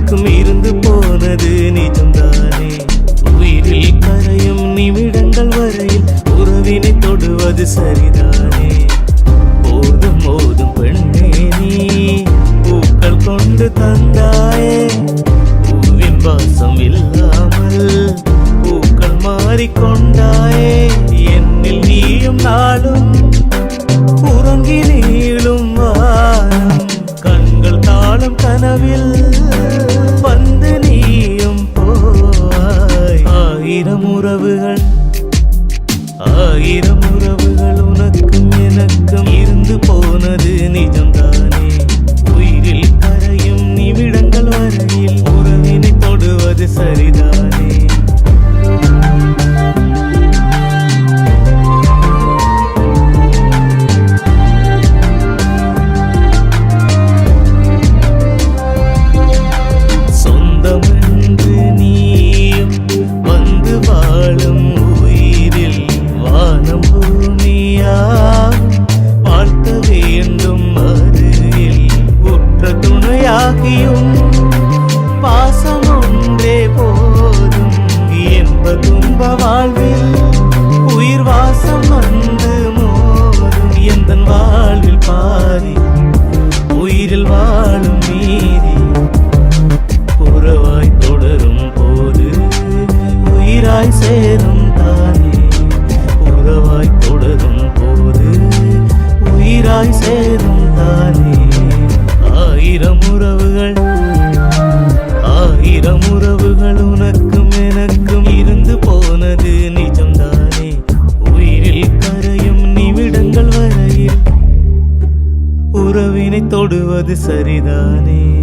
எனக்கும் இருந்து போனது நிஜம்தானே? உயிரில் கரையும் நிமிடங்கள் வரையில் உறவினை தொடுவது சரிதானே? போதும் போதும் பெண்ணே நீ பூக்கள் கொண்டு தந்தாயே. பூவின் வாசம் இல்லாமல் பூக்கள் மாறிக்கொண்டாயே. என்னில் நீயும் நாளும் உறங்கி நீளும் கண்கள் தாளும் கனவில் போய் சேரும் தானே? ஆயிரம் உறவுகள் ஆயிரம் உறவுகள் உனக்கும் எனக்கும் இருந்து போனது நிஜம்தானே? உயிரில் கரையும் நிமிடங்கள் வரையில் உறவினை தொடுவது சரிதானே?